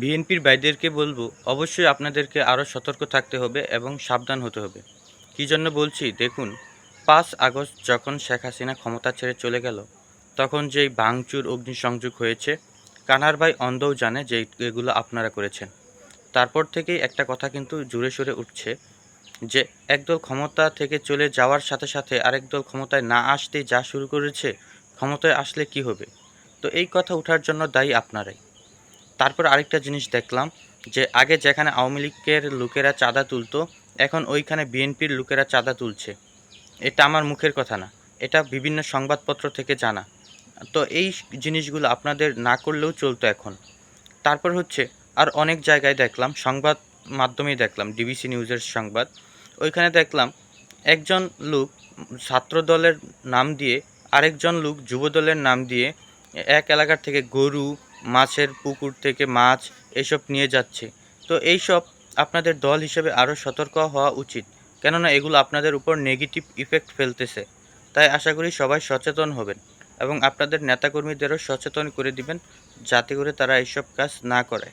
বিএনপির ভাইদেরকে বলব, অবশ্যই আপনাদেরকে আরও সতর্ক থাকতে হবে এবং সাবধান হতে হবে। কী জন্য বলছি? দেখুন, পাঁচ আগস্ট যখন শেখ হাসিনা ক্ষমতা ছেড়ে চলে গেল, তখন যেই ভাঙচুর, অগ্নিসংযোগ হয়েছে, কানার ভাই অন্ধও জানে যে এগুলো আপনারা করেছেন। তারপর থেকেই একটা কথা কিন্তু জোরে সোরে উঠছে যে, একদল ক্ষমতা থেকে চলে যাওয়ার সাথে সাথে আরেক দল ক্ষমতায় না আসতেই যা শুরু করেছে, ক্ষমতায় আসলে কি হবে? তো এই কথা ওঠার জন্য দায়ী আপনারাই। তারপর আরেকটা জিনিস দেখলাম, যে আগে যেখানে আওয়ামী লীগের লোকেরা চাঁদা তুলতো, এখন ওইখানে বিএনপির লোকেরা চাঁদা তুলছে। এটা আমার মুখের কথা না, এটা বিভিন্ন সংবাদপত্র থেকে জানা। তো এই জিনিসগুলো আপনাদের না করলেও চলতো এখন। তারপর হচ্ছে, আর অনেক জায়গায় দেখলাম, সংবাদ মাধ্যমেই দেখলাম, ডিবিসি নিউজের সংবাদ। ওইখানে দেখলাম, একজন লোক ছাত্র দলের নাম দিয়ে, আরেকজন লোক যুব দলের নাম দিয়ে, এক এলাকার থেকে গরু মাছের পুকুর থেকে মাছ এসব নিয়ে যাচ্ছে। তো এইসব আপনাদের দল হিসেবে আরও সতর্ক হওয়া উচিত, কেননা এগুলো আপনাদের উপর নেগেটিভ ইফেক্ট ফেলতেছে। তাই আশা করি সবাই সচেতন হবেন এবং আপনাদের নেতাকর্মীদেরও সচেতন করে দিবেন, যাতে করে তারা এইসব কাজ না করে।